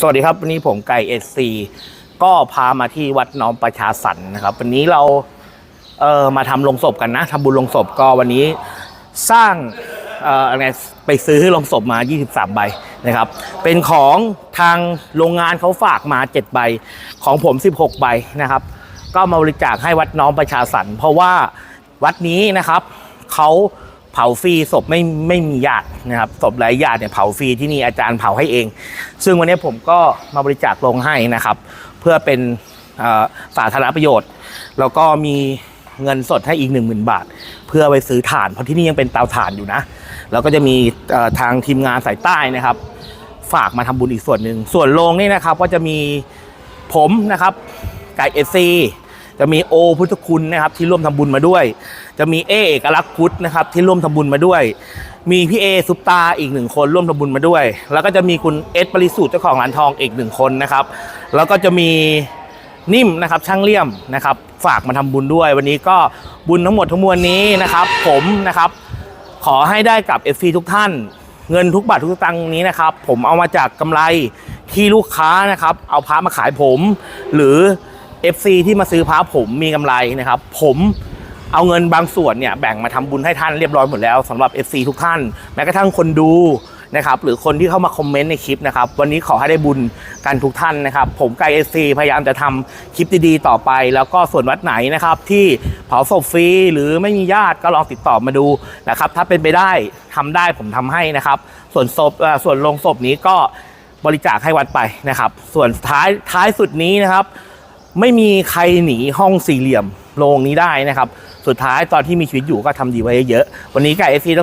สวัสดีครับ วันนี้ผมไก่เอซีก็พามาที่วัดน้อมประชาสรรนะครับ วันนี้เราเออมาทำลงศพกันนะทำบุญลงศพก็วันนี้สร้างเอ่ออะไรไปซื้อลงศพมา 23 ใบนะครับ เป็นของทางโรงงานเขาฝากมา 7 ใบ ของผม 16 ใบนะครับ ก็มาบริจาคให้วัดน้อมประชาสรรเพราะว่าวัดนี้นะครับเขา เผาฟรีศพไม่ไม่มีญาตินะครับศพไร้ญาติเนี่ยเผาฟรีที่นี่อาจารย์เผาให้เอง ซึ่งวันนี้ผมก็มาบริจาคลงให้นะครับ เพื่อเป็นสาธารณประโยชน์ แล้วก็มีเงินสดให้อีก 1 0,000 บาท เพื่อไปซื้อถ่านเพราะที่นี่ยังเป็นเตาถ่านอยู่นะ แล้วก็จะมีทางทีมงานสายใต้นะครับ ฝากมาทำบุญอีกส่วนหนึ่งส่วนโรงนี่นะครับก็จะมีผมนะครับไก่เอซี จะมีโอพุทธคุณนะครับที่ร่วมทำบุญมาด้วย จะมีเอเอกลักษณ์พุทธนะครับที่ร่วมทำบุญมาด้วย มีพี่เอซุปตาอีกหนึ่งคนร่วมทำบุญมาด้วย แล้วก็จะมีคุณเอสปริสุทธิ์เจ้าของร้านทองอีกหนึ่งคนนะครับ แล้วก็จะมีนิ่มนะครับช่างเลี่ยมนะครับฝากมาทำบุญด้วย วันนี้ก็บุญทั้งหมดทั้งมวลนี้นะครับ ผมนะครับ ขอให้ได้กับ FC ทุกท่าน เงินทุกบาททุกสตังค์นี้นะครับ ผมเอามาจากกำไรที่ลูกค้านะครับ เอาพระมาขายผม หรือ FC ที่มาซื้อพระผมมีกำไรนะครับ ผมเอาเงินบางส่วนเนี่ยแบ่งมาทำบุญให้ท่านเรียบร้อยหมดแล้วสำหรับ FC ทุกท่านแม้กระทั่งคนดูนะครับหรือคนที่เข้ามาคอมเมนต์ในคลิปนะครับวันนี้ขอให้ได้บุญกันทุกท่านนะครับ ผมไกเอซีพยายามจะทำคลิปดีๆต่อไป แล้วก็ส่วนวัดไหนนะครับที่เผาศพฟรีหรือไม่มีญาติก็ลองติดต่อมาดูนะครับถ้าเป็นไปได้ทำได้ผมทำให้นะครับ ส่วนศพส่วนลงศพนี้ก็บริจาคให้วัดไปนะครับ ส่วนท้ายท้ายสุดนี้นะครับ ไม่มีใครหนีห้องสี่เหลี่ยมโรงนี้ได้นะครับ สุดท้ายตอนที่มีชีวิตอยู่ก็ทำดีไว้เยอะๆวันนี้ไก่เอซีต้อง